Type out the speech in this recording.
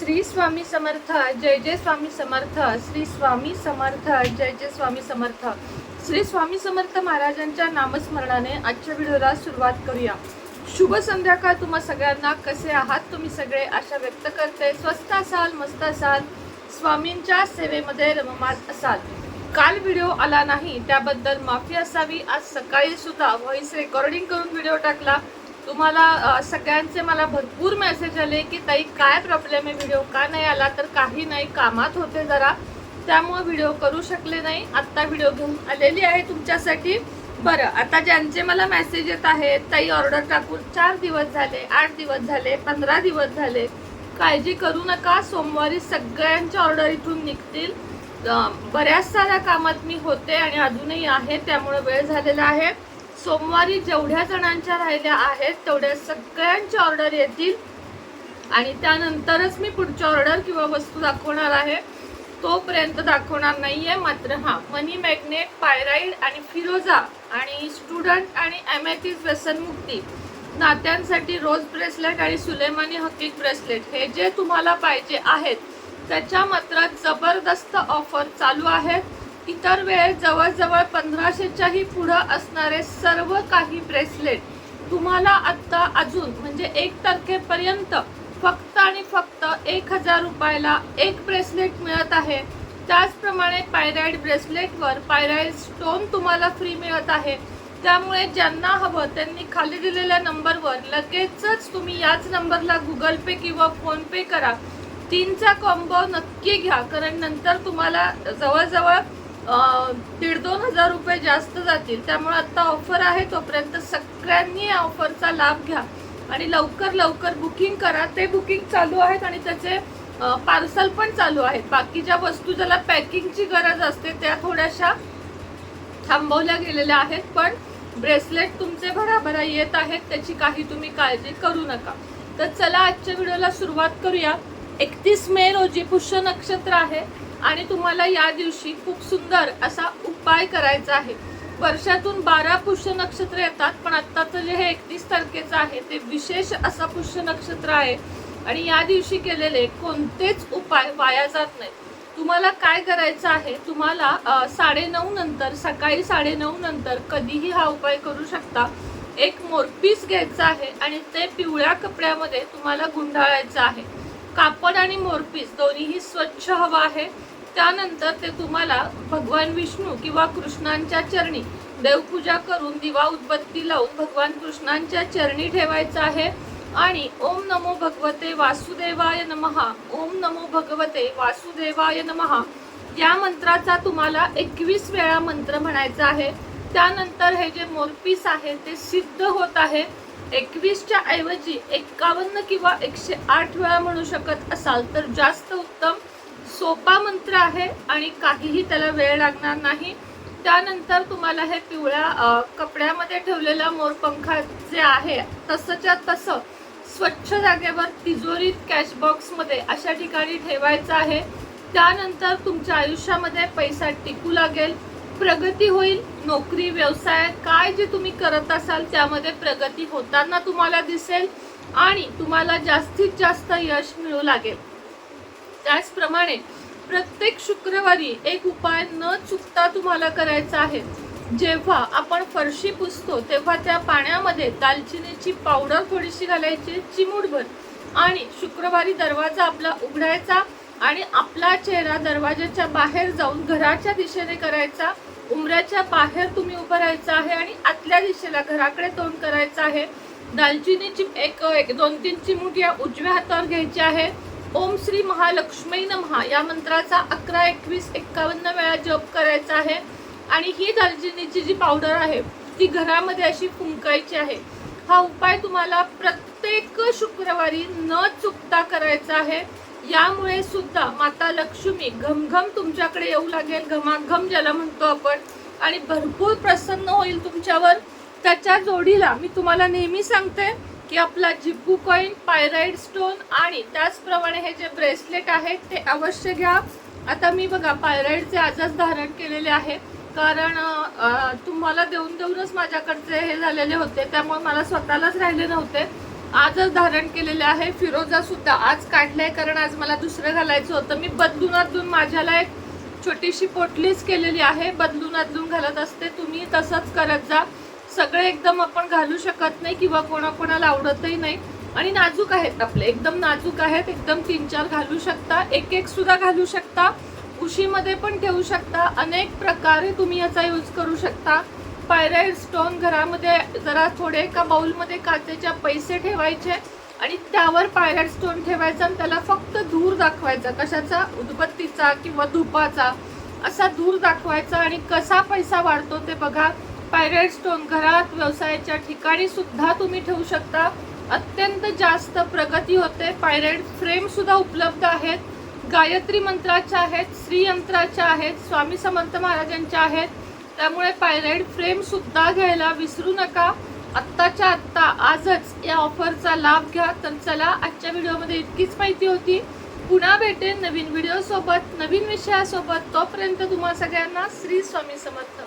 श्री स्वामी समर्थ जय जय स्वामी समर्थ श्री स्वामी समर्थ जय जय स्वामी समर्थ. श्री स्वामी समर्थ महाराजांच्या नामस्मरणाने आजच्या व्हिडिओला सुरुवात करूया. शुभ संध्याकाळ तुम्हा सगळ्यांना. कसे आहात तुम्ही सगळे? आशा व्यक्त करते. स्वस्त असाल मस्त असाल स्वामींच्या सेवेमध्ये रममात असाल. काल व्हिडिओ आला नाही त्याबद्दल माफी असावी. आज सकाळी सुद्धा व्हॉइस रेकॉर्डिंग करून व्हिडिओ टाकला. तुम्हाला सगळ्यांचे मला भरपूर मेसेज आले की ताई काय प्रॉब्लेम आहे व्हिडिओ का नाही आला? तर काही नाही कामात होते जरा. त्यामुळे व्हिडिओ करू शकले नाही. आत्ता व्हिडिओ घेऊन आलेली आहे तुमच्यासाठी. बरं आता ज्यांचे मला मेसेज येत आहेत ताई ऑर्डर टाकून चार दिवस झाले आठ दिवस झाले पंधरा दिवस झाले. काळजी करू नका. सोमवारी सगळ्यांच्या ऑर्डर इथून निघतील. बऱ्याच साऱ्या कामात मी होते आणि अजूनही आहे त्यामुळे वेळ झालेला आहे. सोमवारी जेवढ्या जणांच्या राहिल्या आहेत तेवढ्या सगळ्यांच्या ऑर्डर येतील. आणि त्यानंतरच मी पुढची ऑर्डर किंवा वस्तू दाखवणार आहे. तोपर्यंत दाखवणार नाही आहे मात्र हा मनी मॅग्नेट पायराईड आणि फिरोजा आणि स्टुडंट आणि एमएथीज व्यसनमुक्ती नात्यांसाठी रोज ब्रेसलेट आणि सुलेमानी हकीक ब्रेसलेट. हे जे तुम्हाला पाहिजे आहेत त्याच्या मात्र जबरदस्त ऑफर चालू आहेत. इतर वेळेस जवळजवळ पंधराशेच्याही पुढं असणारे सर्व काही ब्रेसलेट तुम्हाला आत्ता अजून म्हणजे एक तारखेपर्यंत फक्त आणि फक्त एक हजार रुपयाला एक ब्रेसलेट मिळत आहे. त्याचप्रमाणे पायराईड ब्रेसलेटवर पायराईड स्टोन तुम्हाला फ्री मिळत आहे. त्यामुळे ज्यांना हवं त्यांनी खाली दिलेल्या नंबरवर लगेचच तुम्ही याच नंबरला गुगल पे किंवा फोनपे करा. तीनचा कॉम्बो नक्की घ्या कारण नंतर तुम्हाला जवळजवळ दीड दोन हजार रुपये जास्त जातील. त्यामुळे आत्ता ऑफर आहे तोपर्यंत सगळ्यांनी या ऑफरचा लाभ घ्या. आणि लवकर लवकर बुकिंग करा. ते बुकिंग चालू आहेत आणि त्याचे पार्सल पण चालू आहेत. बाकीच्या वस्तू ज्याला पॅकिंगची गरज असते त्या थोड्याशा थांबवल्या गेलेल्या आहेत. पण ब्रेसलेट तुमचे भराभरा येत आहेत. त्याची काही तुम्ही काळजी करू नका. तर चला आजच्या व्हिडिओला सुरुवात करूया. एकतीस मे रोजी पुष्य नक्षत्र आहे. आणि तुम्हाला या दिवशी खूप सुंदर असा उपाय करायचा आहे. वर्षातून बारा पुष्य नक्षत्र येतात पण आत्ताचं जे हे एकतीस तारखेचं आहे. ते विशेष असा पुष्य नक्षत्र आहे. आणि या दिवशी केलेले कोणतेच उपाय वाया जात नाही तुम्हाला काय करायचं आहे? तुम्हाला साडे साडेनऊ नंतर सकाळी साडेनऊ नंतर कधीही हा उपाय करू शकता. एक मोरपीस घ्यायचा आहे आणि ते पिवळ्या कपड्यामध्ये तुम्हाला गुंडाळायचं आहे. कापड आणि मोरपीस दोन्हीही स्वच्छ हवा आहे. त्यानंतर ते तुम्हाला भगवान विष्णू किंवा कृष्णांच्या चरणी देवपूजा करून दिवा उदबत्ती लावून भगवान कृष्णांच्या चरणी ठेवायचं आहे. आणि ओम नमो भगवते वासुदेवाय नमहा ओम नमो भगवते वासुदेवाय नमहा या मंत्राचा तुम्हाला एकवीस वेळा मंत्र म्हणायचा आहे. त्यानंतर हे जे मोरपीस आहे ते सिद्ध होत आहे. एकवीसच्या ऐवजी एक्कावन्न किंवा एकशे आठ वेळा म्हणू शकत असाल तर जास्त उत्तम सोपा मंत्र आहे आणि काहीही त्याला वेळ लागणार नाही. त्यानंतर तुम्हाला हे पिवळ्या कपड्यामध्ये ठेवलेला मोरपंखा जे आहे तसंच्या तसं स्वच्छ जागेवर तिजोरीत कॅशबॉक्समध्ये अशा ठिकाणी ठेवायचं आहे. त्यानंतर तुमच्या आयुष्यामध्ये पैसा टिकू लागेल. प्रगती होईल? नोकरी व्यवसाय काय जे तुम्ही करत असाल त्यामध्ये प्रगती होताना तुम्हाला दिसेल आणि तुम्हाला जास्तीत जास्त यश मिळू लागेल. त्याचप्रमाणे प्रत्येक शुक्रवारी एक उपाय न चुकता तुम्हाला करायचा आहे. जेव्हा आपण फरशी पुसतो तेव्हा त्या पाण्यामध्ये दालचिनीची पावडर थोडीशी घालायची चिमूटभर. आणि शुक्रवारी दरवाजा आपला उघडायचा आणि आपला चेहरा दरवाजाच्या बाहेर जाऊन घराच्या दिशेने करायचा. उमऱ्याच्या बाहेर तुम्ही उभं राहायचं आहे आणि आतल्या दिशेला घराकडे तोंड करायचं आहे. दालचिनीची एक एक दोन तीन चिमूट उजव्या हातावर घ्यायची आहे. ओम श्री महालक्ष्मी नमहा या मंत्राचा अकरा एकवीस एक्कावन्न वेळा जप करायचा आहे. आणि ही दालचिनीची जी पावडर आहे ती घरामध्ये अशी फुंकायची आहे. हा उपाय तुम्हाला प्रत्येक शुक्रवारी न चुकता करायचा आहे. यामुळे सुद्धा माता लक्ष्मी घमघम तुमच्याकडे येऊ लागेल. घमाघम ज्याला म्हणतो आपण. आणि भरपूर प्रसन्न होईल तुमच्यावर. त्याच्या जोडीला मी तुम्हाला नेहमी सांगते की आपला जिप्पू कॉईन पायराईड स्टोन आणि त्याचप्रमाणे हे जे ब्रेसलेट आहेत ते अवश्य घ्या. आता मी बघा पायराईडचे आजच धारण केलेले आहे. कारण तुम्हाला देऊन देऊनच माझ्याकडचे हे झालेले होते. त्यामुळे मला स्वतःलाच राहिले नव्हते. आजच धारण केलेले आहे. फिरोजा सुद्धा आज काढलाय कारण आज मला दुसरं घालायचं होतं. मी बदलून अदलून माझ्याला एक छोटीशी पोटलीच केलेली आहे. बदलून अदलून घालत असते. तुम्ही तसंच करत जा. सगळे एकदम आपण घालू शकत नाही किंवा कोणाकोणाला आवडतही नाही. आणि नाजूक आहेत आपले. एकदम नाजूक आहेत. एकदम तीन चार घालू शकता. एक एक सुद्धा घालू शकता. उशीमध्ये पण ठेवू शकता. अनेक प्रकारे तुम्ही याचा यूज करू शकता. पायऱ्या स्टोन घरामध्ये जरा थोडे एका बाऊलमध्ये काचेच्या पैसे ठेवायचे आणि त्यावर पायऱ्या स्टोन ठेवायचा आणि त्याला फक्त धूर दाखवायचा. कशाचा? उदबत्तीचा किंवा धुपाचा. असा धूर दाखवायचा आणि कसा पैसा वाढतो ते बघा. पायरेट स्टोन घरात व्यवसायाच्या ठिकाणी सुद्धा तुम्ही ठेवू शकता. अत्यंत जास्त प्रगती होते. पायरेट फ्रेम सुद्धा उपलब्ध आहेत. गायत्री मंत्राच्या आहेत श्रीयंत्राच्या आहेत स्वामी समर्थ महाराजांच्या आहेत. त्यामुळे पायराईड फ्रेम सुद्धा घ्यायला विसरू नका. आत्ताच्या आत्ता आजच या ऑफरचा लाभ घ्या. तर चला आजच्या व्हिडिओमध्ये इतकीच माहिती होती. पुन्हा भेटेन नवीन व्हिडिओसोबत नवीन विषयासोबत. तोपर्यंत तुम्हा सगळ्यांना श्री स्वामी समर्थ.